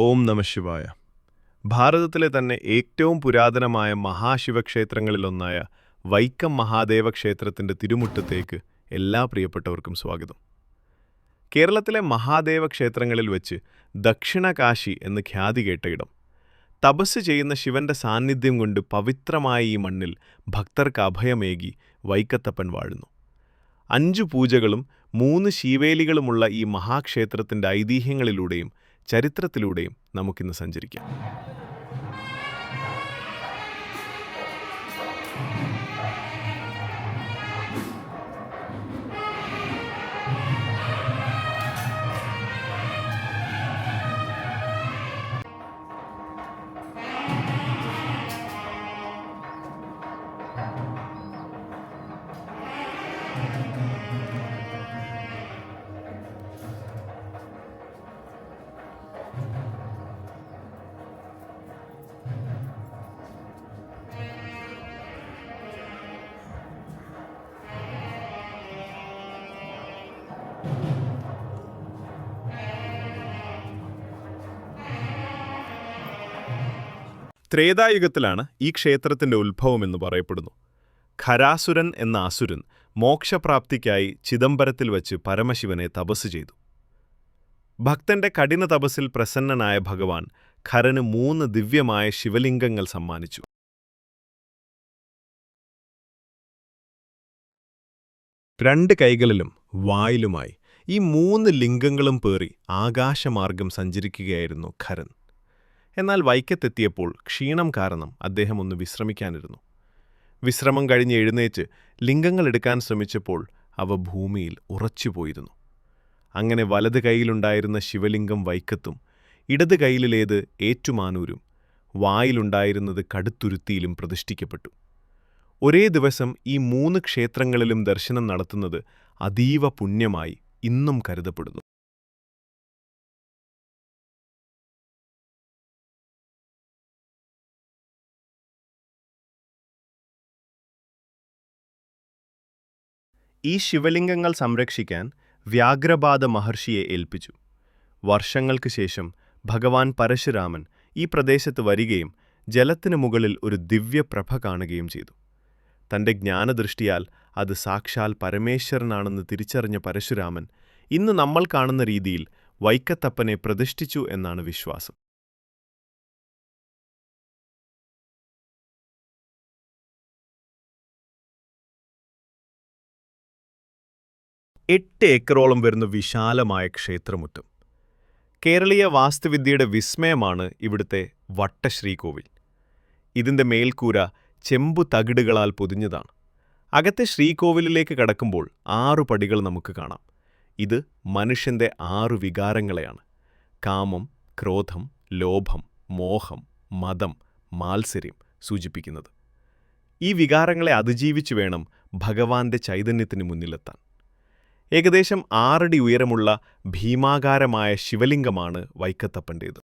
ഓം നമ ശിവായ. ഭാരതത്തിലെ തന്നെ ഏറ്റവും പുരാതനമായ മഹാശിവക്ഷേത്രങ്ങളിലൊന്നായ വൈക്കം മഹാദേവ ക്ഷേത്രത്തിന്റെ തിരുമുറ്റത്തേക്ക് എല്ലാ പ്രിയപ്പെട്ടവർക്കും സ്വാഗതം. കേരളത്തിലെ മഹാദേവ ക്ഷേത്രങ്ങളിൽ വെച്ച് ദക്ഷിണകാശി എന്ന് ഖ്യാതി കേട്ട ഇടം. തപസ് ചെയ്യുന്ന ശിവന്റെ സാന്നിധ്യം കൊണ്ട് പവിത്രമായ ഈ മണ്ണിൽ ഭക്തർക്ക് അഭയമേകി വൈക്കത്തപ്പൻ വാഴുന്നു. അഞ്ചു പൂജകളും മൂന്ന് ശീവേലികളുമുള്ള ഈ മഹാക്ഷേത്രത്തിന്റെ ഐതിഹ്യങ്ങളിലൂടെയും ചരിത്രത്തിലൂടെയും നമുക്കിന്ന് സഞ്ചരിക്കാം. ത്രേതായുഗത്തിലാണ് ഈ ക്ഷേത്രത്തിന്റെ ഉത്ഭവം എന്ന് പറയപ്പെടുന്നു. ഖരാസുരൻ എന്ന അസുരൻ മോക്ഷപ്രാപ്തിക്കായി ചിദംബരത്തിൽ വച്ച് പരമശിവനെ തപസ് ചെയ്തു. ഭക്തന്റെ കഠിന തപസ്സിൽ പ്രസന്നനായ ഭഗവാൻ ഖരന് മൂന്ന് ദിവ്യമായ ശിവലിംഗങ്ങൾ സമ്മാനിച്ചു. രണ്ട് കൈകളിലും വായിലുമായി ഈ മൂന്ന് ലിംഗങ്ങളും പേറി ആകാശമാർഗം സഞ്ചരിക്കുകയായിരുന്നു ഖരൻ. എന്നാൽ വൈക്കത്തെത്തിയപ്പോൾ ക്ഷീണം കാരണം അദ്ദേഹം ഒന്ന് വിശ്രമിക്കാനിരുന്നു. വിശ്രമം കഴിഞ്ഞ് എഴുന്നേറ്റ് ലിംഗങ്ങൾ എടുക്കാൻ ശ്രമിച്ചപ്പോൾ അവ ഭൂമിയിൽ ഉറച്ചുപോയിരുന്നു. അങ്ങനെ വലത് കൈയിലുണ്ടായിരുന്ന ശിവലിംഗം വൈക്കത്തും ഇടത് കൈയിലേത് ഏറ്റുമാനൂരും വായിലുണ്ടായിരുന്നത് കടുത്തുരുത്തിയിലും പ്രതിഷ്ഠിക്കപ്പെട്ടു. ഒരേ ദിവസം ഈ മൂന്ന് ക്ഷേത്രങ്ങളിലും ദർശനം നടത്തുന്നത് അതീവ പുണ്യമായി ഇന്നും കരുതപ്പെടുന്നു. ഈ ശിവലിംഗങ്ങൾ സംരക്ഷിക്കാൻ വ്യാഘ്രപാദ മഹർഷിയെ ഏൽപ്പിച്ചു. വർഷങ്ങൾക്ക് ശേഷം ഭഗവാൻ പരശുരാമൻ ഈ പ്രദേശത്ത് വരികയും ജലത്തിനു മുകളിൽ ഒരു ദിവ്യപ്രഭ കാണുകയും ചെയ്തു. തന്റെ ജ്ഞാനദൃഷ്ടിയാൽ അത് സാക്ഷാൽ പരമേശ്വരനാണെന്ന് തിരിച്ചറിഞ്ഞ പരശുരാമൻ ഇന്ന് നമ്മൾ കാണുന്ന രീതിയിൽ വൈക്കത്തപ്പനെ പ്രതിഷ്ഠിച്ചു എന്നാണ് വിശ്വാസം. എട്ട് ഏക്കറോളം വരുന്ന വിശാലമായ ക്ഷേത്രമുറ്റം. കേരളീയ വാസ്തുവിദ്യയുടെ വിസ്മയമാണ് ഇവിടുത്തെ വട്ടശ്രീകോവിൽ. ഇതിന്റെ മേൽക്കൂര ചെമ്പു തകിടുകളാൽ പൊതിഞ്ഞതാണ്. അകത്തെ ശ്രീകോവിലിലേക്ക് കടക്കുമ്പോൾ ആറു പടികൾ നമുക്ക് കാണാം. ഇത് മനുഷ്യന്റെ ആറു വികാരങ്ങളെയാണ്. കാമം ക്രോധം ലോഭം മോഹം മതം മാത്സര്യം സൂചിപ്പിക്കുന്നത്. ഈ വികാരങ്ങളെ അതിജീവിച്ചു വേണം ഭഗവാന്റെ ചൈതന്യത്തിന് മുന്നിലെത്താൻ. ഏകദേശം ആറടി ഉയരമുള്ള ഭീമാകാരമായ ശിവലിംഗമാണ് വൈക്കത്തപ്പന്റേത്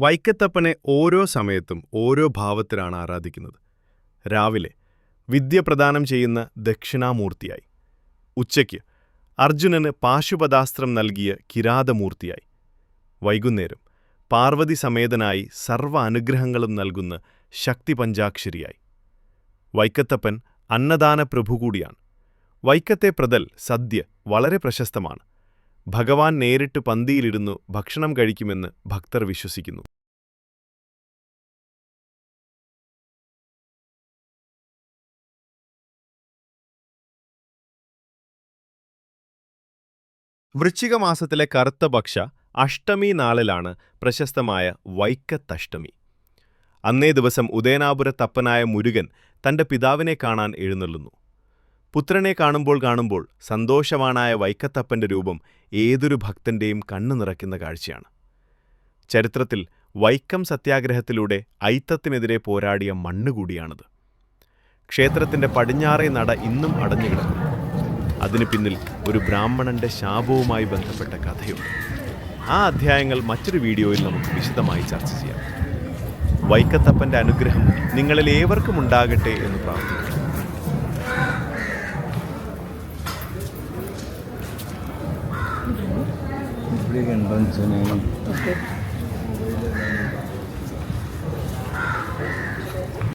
വൈക്കത്തപ്പനെ ഓരോ സമയത്തും ഓരോ ഭാവത്തിലാണ് ആരാധിക്കുന്നത്. രാവിലെ വിദ്യ പ്രദാനം ചെയ്യുന്ന ദക്ഷിണാമൂർത്തിയായി. ഉച്ചയ്ക്ക് അർജുനന് പാശുപദാസ്ത്രം നൽകിയ കിരാതമൂർത്തിയായി. വൈകുന്നേരം പാർവതി സമേതനായി സർവ അനുഗ്രഹങ്ങളും നൽകുന്ന ശക്തി പഞ്ചാക്ഷരിയായി. വൈക്കത്തപ്പൻ അന്നദാന പ്രഭു കൂടിയാണ്. വൈക്കത്തെ പ്രതൽ സദ്യ വളരെ പ്രശസ്തമാണ്. ഭഗവാൻ നേരിട്ട് പന്തിയിലിരുന്നു ഭക്ഷണം കഴിക്കുമെന്ന് ഭക്തർ വിശ്വസിക്കുന്നു. വൃശ്ചിക മാസത്തിലെ കറുത്ത ഭക്ഷ അഷ്ടമി നാളിലാണ് പ്രശസ്തമായ വൈക്കത്തഷ്ടമി. അന്നേ ദിവസം ഉദയനാപുരത്തപ്പനായ മുരുകൻ തന്റെ പിതാവിനെ കാണാൻ എഴുന്നള്ളുന്നു. പുത്രനെ കാണുമ്പോൾ കാണുമ്പോൾ സന്തോഷവാനായ വൈക്കത്തപ്പന്റെ രൂപം ഏതൊരു ഭക്തന്റെയും കണ്ണു നിറയ്ക്കുന്ന കാഴ്ചയാണ്. ചരിത്രത്തിൽ വൈക്കം സത്യാഗ്രഹത്തിലൂടെ ഐത്തത്തിനെതിരെ പോരാടിയ മണ്ണുകൂടിയാണത്. ക്ഷേത്രത്തിന്റെ പടിഞ്ഞാറേ നട ഇന്നും അടഞ്ഞുകിടക്കുന്നു അതിനു പിന്നിൽ ഒരു ബ്രാഹ്മണന്റെ ശാപവുമായി ബന്ധപ്പെട്ട കഥയുണ്ട്. ആ അധ്യായങ്ങൾ മറ്റൊരു വീഡിയോയിൽ നമുക്ക് വിശദമായി ചർച്ച ചെയ്യാം. വൈക്കത്തപ്പന്റെ അനുഗ്രഹം നിങ്ങളിൽ ഏവർക്കും ഉണ്ടാകട്ടെ എന്ന് പ്രാർത്ഥിക്കുന്നു.